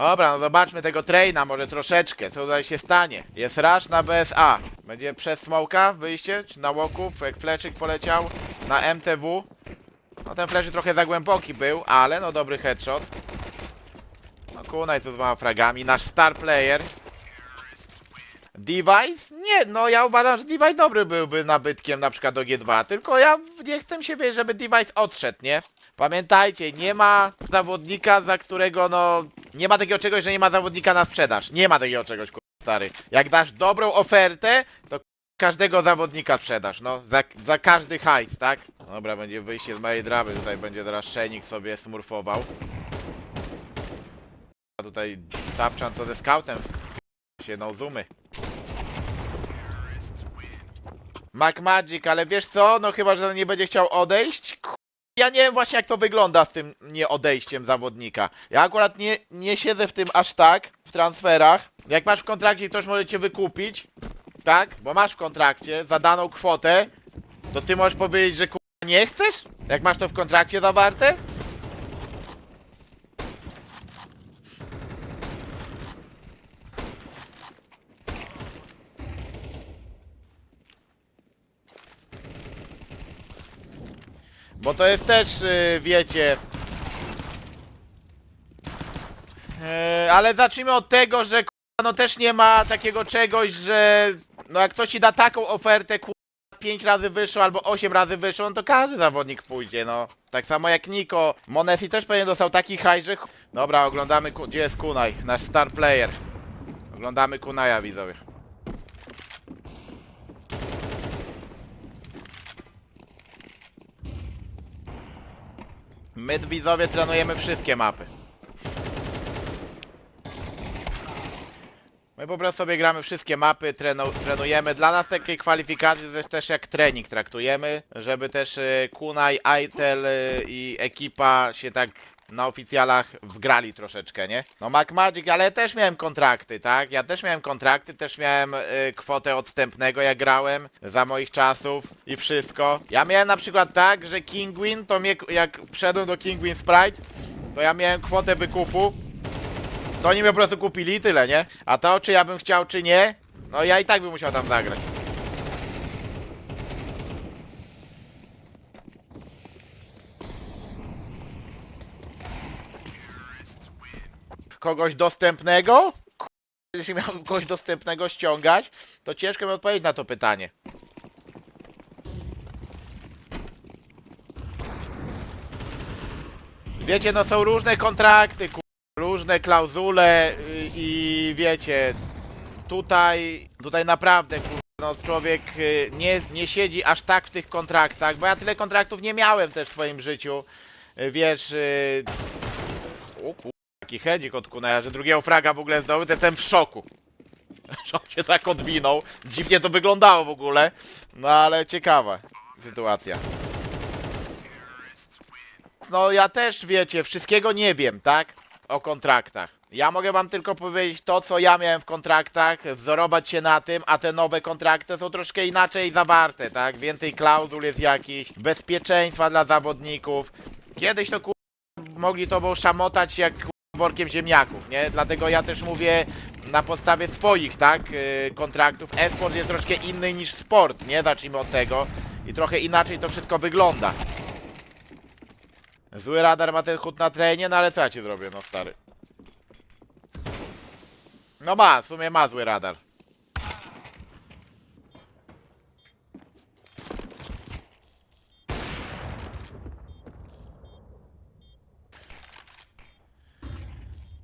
Dobra, no zobaczmy tego traina, może troszeczkę, co tutaj się stanie. Jest rush na BSA. Będzie przez smoka wyjście, czy na łoków, jak fleczyk poleciał na MTW. No ten fleczyk trochę za głęboki był, ale no dobry headshot. No kunaj co z dwoma fragami, nasz star player. Device? Nie, no ja uważam, że Device dobry byłby nabytkiem na przykład do G2, tylko ja nie chcę się wiedzieć, żeby Device odszedł, nie? Pamiętajcie, nie ma zawodnika, za którego no... Nie ma takiego czegoś, że nie ma zawodnika na sprzedaż. Nie ma takiego czegoś, kur... stary. Jak dasz dobrą ofertę, to każdego zawodnika sprzedasz, no. Za, za każdy hajs, tak? Dobra, będzie wyjście z mojej draby, tutaj będzie teraz Szenik sobie smurfował. A tutaj Tapczan to ze scoutem się no zoomy. Mac Magic, ale wiesz co? No chyba, że nie będzie chciał odejść. Ja nie wiem właśnie jak to wygląda z tym nie odejściem zawodnika. Ja akurat nie, nie siedzę w tym aż tak, w transferach. Jak masz w kontrakcie ktoś może cię wykupić, tak? Bo masz w kontrakcie za daną kwotę, to ty możesz powiedzieć, że ku- nie chcesz? Jak masz to w kontrakcie zawarte? Bo to jest też, yy, wiecie... Yy, ale zacznijmy od tego, że no też nie ma takiego czegoś, że no jak ktoś ci da taką ofertę, k***a, 5 razy wyższą albo 8 razy wyższą, no to każdy zawodnik pójdzie, no. Tak samo jak Niko. Monesi też pewnie dostał taki haj, że... Dobra, oglądamy, gdzie jest Kunaj, nasz star player. Oglądamy Kunaja, widzowie. My widzowie trenujemy wszystkie mapy. My po prostu sobie gramy wszystkie mapy, trenu, trenujemy. Dla nas takie kwalifikacje jest też jak trening traktujemy, żeby też y, Kunaj, Aitel y, i ekipa się tak na oficjalach wgrali troszeczkę, nie? No Mac Magic, ale ja też miałem kontrakty, tak? Ja też miałem kontrakty, też miałem y, kwotę odstępnego jak grałem za moich czasów i wszystko. Ja miałem na przykład tak, że Kingwin, to mnie, jak wszedłem do Kingwin Sprite, to ja miałem kwotę wykupu to oni mnie po prostu kupili i tyle, nie? A to, czy ja bym chciał, czy nie, no ja i tak bym musiał tam zagrać. Kogoś dostępnego? Jeśli miałbym kogoś dostępnego ściągać, to ciężko mi odpowiedzieć na to pytanie. Wiecie, no są różne kontrakty, ku różne klauzule y, i wiecie, tutaj, tutaj naprawdę no człowiek y, nie, nie siedzi aż tak w tych kontraktach, bo ja tyle kontraktów nie miałem też w swoim życiu, Y, wiesz, o kur... taki hedzik od że drugiego fraga w ogóle zdobył, to jestem w szoku. Że on się tak odwinął, dziwnie to wyglądało w ogóle, no ale ciekawa sytuacja. No ja też wiecie, wszystkiego nie wiem, tak? O kontraktach. Ja mogę wam tylko powiedzieć to, co ja miałem w kontraktach, wzorować się na tym, a te nowe kontrakty są troszkę inaczej zawarte, tak? Więcej klauzul jest jakichś, bezpieczeństwa dla zawodników. Kiedyś to ku... mogli to szamotać jak workiem ziemniaków, nie? Dlatego ja też mówię na podstawie swoich, tak? Yy, kontraktów. E-sport jest troszkę inny niż sport, nie? Zacznijmy od tego. I trochę inaczej to wszystko wygląda. Zły radar ma ten chód na trenie, no ale co ja ci zrobię, no stary. No ma, w sumie ma zły radar.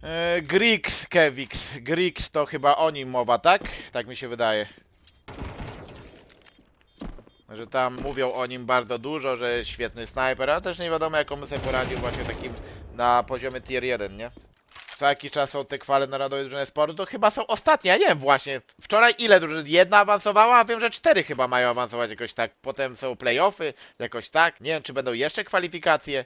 Eee, Grix, Kevix. Grix to chyba o nim mowa, tak? Tak mi się wydaje. Że tam mówią o nim bardzo dużo, że świetny snajper, a też nie wiadomo jak on sobie poradził właśnie takim na poziomie tier 1, nie? Co jakiś czas są te kwale narodowej drużyny sportu, to chyba są ostatnie, ja nie wiem właśnie. Wczoraj ile drużyn? Jedna awansowała, a wiem, że cztery chyba mają awansować jakoś tak. Potem są playoffy, jakoś tak. Nie wiem, czy będą jeszcze kwalifikacje.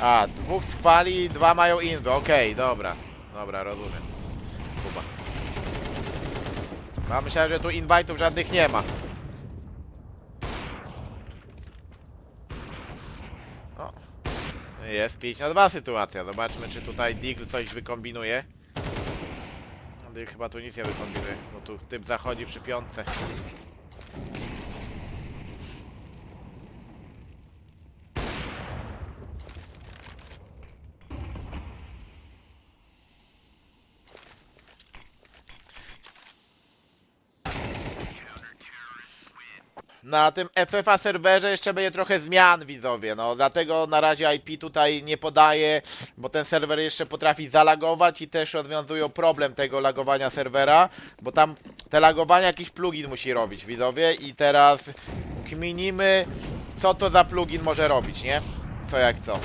A, dwóch z kwali, dwa mają inwy, okej, dobra. Dobra, rozumiem. Kuba. No, myślałem, że tu invite'ów żadnych nie ma. Jest 5 na 2 sytuacja. Zobaczmy, czy tutaj Dick coś wykombinuje. Dick chyba tu nic nie wykombinuje. No tu typ zachodzi przy piątce. Na tym FFA serwerze jeszcze będzie trochę zmian widzowie, no dlatego na razie IP tutaj nie podaję, bo ten serwer jeszcze potrafi zalagować i też rozwiązują problem tego lagowania serwera, bo tam te lagowania jakiś plugin musi robić widzowie i teraz kminimy co to za plugin może robić, nie? Co jak co.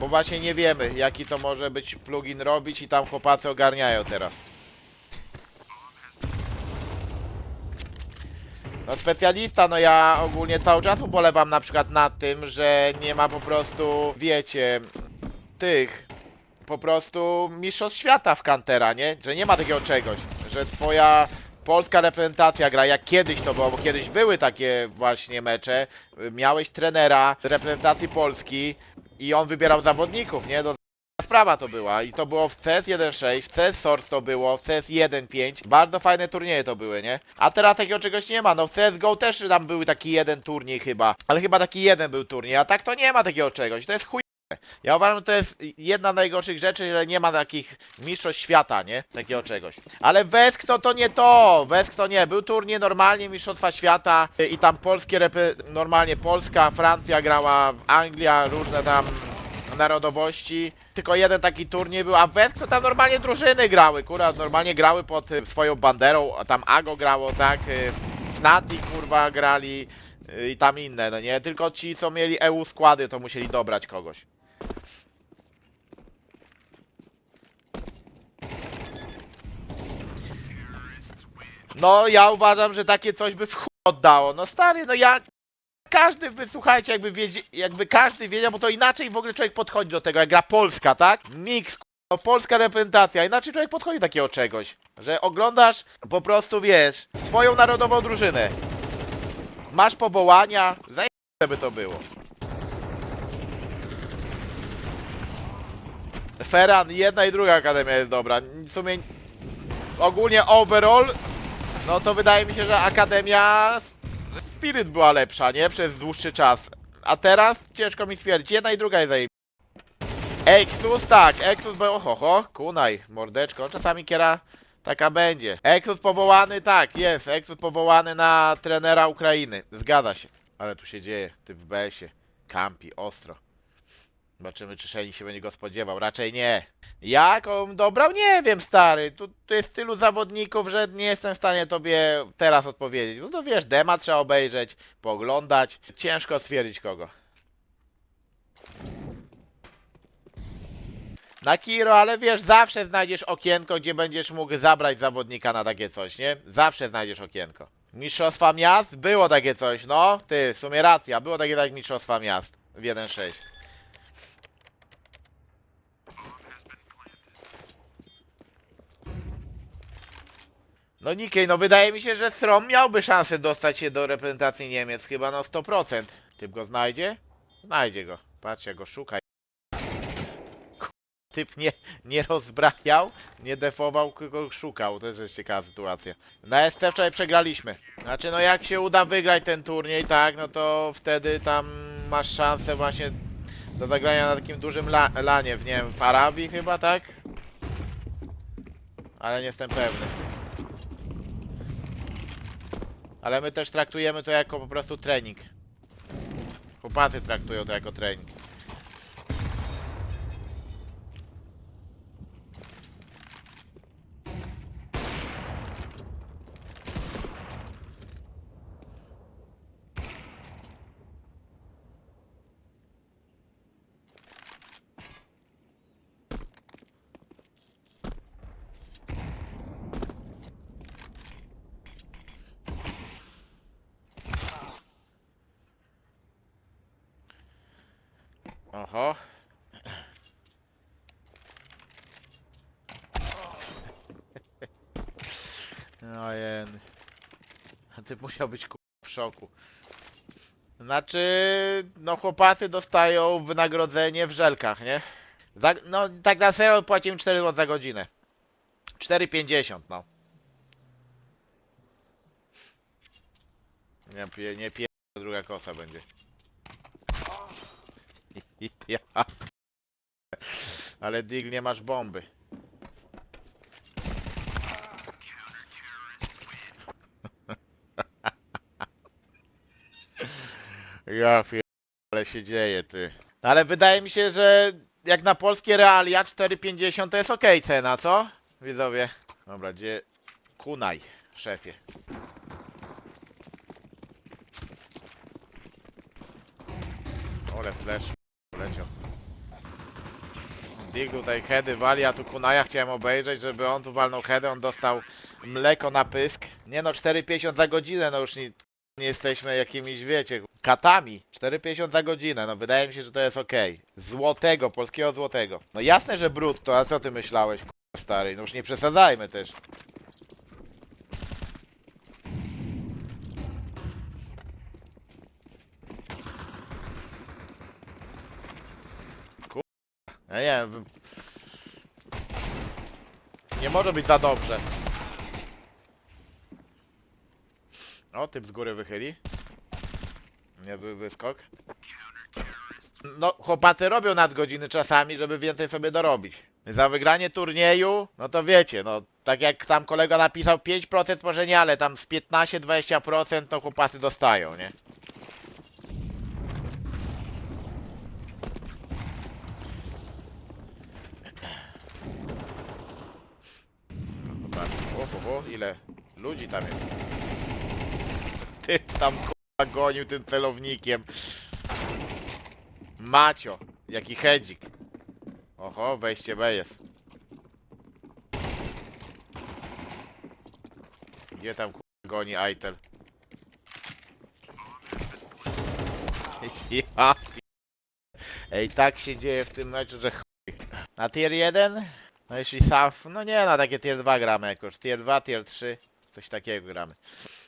Bo właśnie nie wiemy jaki to może być plugin robić i tam chłopacy ogarniają teraz. No specjalista, no ja ogólnie cały czas ubolewam na przykład nad tym, że nie ma po prostu, wiecie, tych, po prostu mistrzostw świata w Kantera, nie? Że nie ma takiego czegoś, że twoja polska reprezentacja gra, jak kiedyś to było, bo kiedyś były takie właśnie mecze, miałeś trenera reprezentacji Polski i on wybierał zawodników, nie? Do sprawa to była i to było w CS 1.6, w CS Source to było, w CS 1.5, bardzo fajne turnieje to były, nie? A teraz takiego czegoś nie ma, no w CSGO też tam był taki jeden turniej chyba, ale chyba taki jeden był turniej, a tak to nie ma takiego czegoś, to jest chuj. Ja uważam, że to jest jedna z najgorszych rzeczy, że nie ma takich mistrzostw świata, nie? Takiego czegoś. Ale Wesk to nie to, Wesk to nie. Był turniej normalnie mistrzostwa świata i tam polskie repy, normalnie Polska, Francja grała, Anglia, różne tam narodowości. Tylko jeden taki turniej był, a to tam normalnie drużyny grały, kurwa, normalnie grały pod y, swoją banderą, a tam Ago grało, tak? y, Fnatic, kurwa, grali y, i tam inne, no nie? Tylko ci, co mieli EU składy, to musieli dobrać kogoś. No, ja uważam, że takie coś by w oddało. No stary, no ja... Każdy by, słuchajcie, jakby, jakby każdy wiedział, bo to inaczej w ogóle człowiek podchodzi do tego, jak gra Polska, tak? Mix, no, polska reprezentacja, inaczej człowiek podchodzi do takiego czegoś. Że oglądasz po prostu, wiesz, swoją narodową drużynę. Masz powołania, zajebiste by to było. Ferran, jedna i druga akademia jest dobra. W sumie ogólnie overall, no to wydaje mi się, że akademia Spirit była lepsza, nie? Przez dłuższy czas. A teraz ciężko mi stwierdzić. Jedna i druga jest zajeb... Exus, tak, Exus był... Oho, kunaj, mordeczko. Czasami kiera taka będzie. Exus powołany, tak, jest. Exus powołany na trenera Ukrainy. Zgadza się. Ale tu się dzieje, ty w BS-ie. Kampi, ostro. Zobaczymy, czy Shane się będzie go spodziewał. Raczej nie. Jak on dobrał? Nie wiem, stary. Tu, tu jest tylu zawodników, że nie jestem w stanie tobie teraz odpowiedzieć. No to wiesz, dema trzeba obejrzeć, pooglądać. Ciężko stwierdzić kogo. Na Kiro, ale wiesz, zawsze znajdziesz okienko, gdzie będziesz mógł zabrać zawodnika na takie coś, nie? Zawsze znajdziesz okienko. Mistrzostwa miast? Było takie coś, no. Ty, w sumie racja, było takie tak Mistrzostwa miast w 1.6. No Nikkei, no wydaje mi się, że Strom miałby szansę dostać się do reprezentacji Niemiec, chyba no 100%. Typ go znajdzie? Znajdzie go. Patrz, jak go szuka. Ku- Typ nie, nie rozbrajał, nie defował, tylko szukał. To jest ciekawa sytuacja. Na SC wczoraj przegraliśmy. Znaczy, no jak się uda wygrać ten turniej, tak, no to wtedy tam masz szansę właśnie do zagrania na takim dużym la lanie, w nie wiem, w Arabii chyba, tak? Ale nie jestem pewny. Ale my też traktujemy to jako po prostu trening. Chłopacy traktują to jako trening. Oho. Ojen. A ty musiał być w szoku. Znaczy, no chłopacy dostają wynagrodzenie w żelkach, nie? Za, no tak na serio płacimy 4 zł za godzinę. 4,50 no. Nie nie pie, druga kosa będzie. Ja. Ale Dig nie masz bomby. Ja pier... ale się dzieje ty. Ale wydaje mi się, że jak na polskie realia 4,50 to jest okej cena, co? Widzowie. Dobra, gdzie... Kunaj, szefie. Ole flash. Dig tutaj heady wali, a tu Kunaja chciałem obejrzeć, żeby on tu walnął heady, on dostał mleko na pysk. Nie no, 4,50 za godzinę, no już nie, nie jesteśmy jakimiś, wiecie, katami. 4,50 za godzinę, no wydaje mi się, że to jest okej. Złotego, polskiego złotego. No jasne, że brutto, a co ty myślałeś, k***a, stary? No już nie przesadzajmy też. Ja nie wiem. Nie może być za dobrze. O, typ z góry wychyli. Niezły wyskok. No, chłopacy robią nadgodziny czasami, żeby więcej sobie dorobić. Za wygranie turnieju, no to wiecie, no tak jak tam kolega napisał 5% może nie, ale tam z 15-20% to chłopacy dostają, nie? No Zobacz, o, ile ludzi tam jest. Ty tam k***a gonił tym celownikiem. Macio, jaki hedzik. Oho, wejście B jest. Gdzie tam k***a goni Aitel? Ja Ej, tak się dzieje w tym meczu, że chuj. Na tier 1? No jeśli SAF, no nie, na takie tier 2 gramy jakoś. Tier 2, tier 3, coś takiego gramy.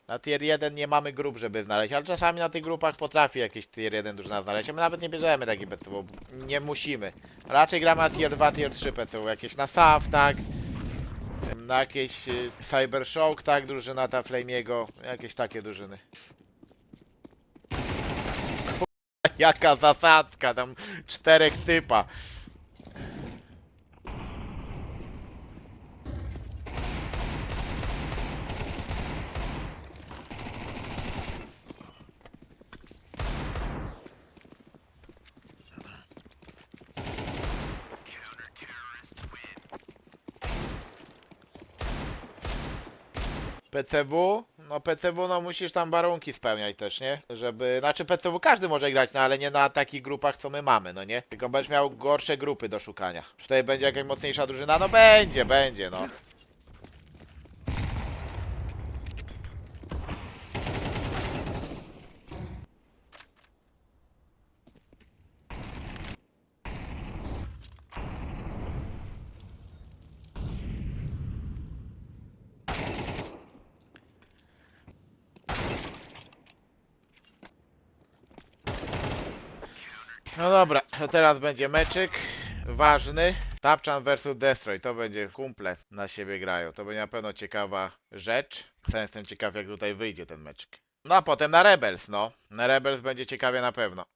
Na tier 1 nie mamy grup, żeby znaleźć, ale czasami na tych grupach potrafi jakieś tier 1 drużyna znaleźć, my nawet nie bierzemy takich PCW, nie musimy. Raczej gramy na tier 2, tier 3 PCW, jakieś na SAF, tak? Na jakieś y, Cyber Shock, tak? Drużyna ta Flamiego, jakieś takie drużyny. Kurwa, Jaka zasadzka, tam czterech typa. PCW? No PCW no musisz tam warunki spełniać też, nie? Żeby, znaczy PCW każdy może grać, no ale nie na takich grupach co my mamy, no nie? Tylko będziesz miał gorsze grupy do szukania. Czy tutaj będzie jakaś mocniejsza drużyna? No będzie, będzie, no. No dobra, to teraz będzie meczyk ważny. Tapchan vs Destroy, to będzie kumple na siebie grają. To będzie na pewno ciekawa rzecz. Sam jestem ciekaw jak tutaj wyjdzie ten meczyk. No a potem na Rebels, no. Na Rebels będzie ciekawie na pewno.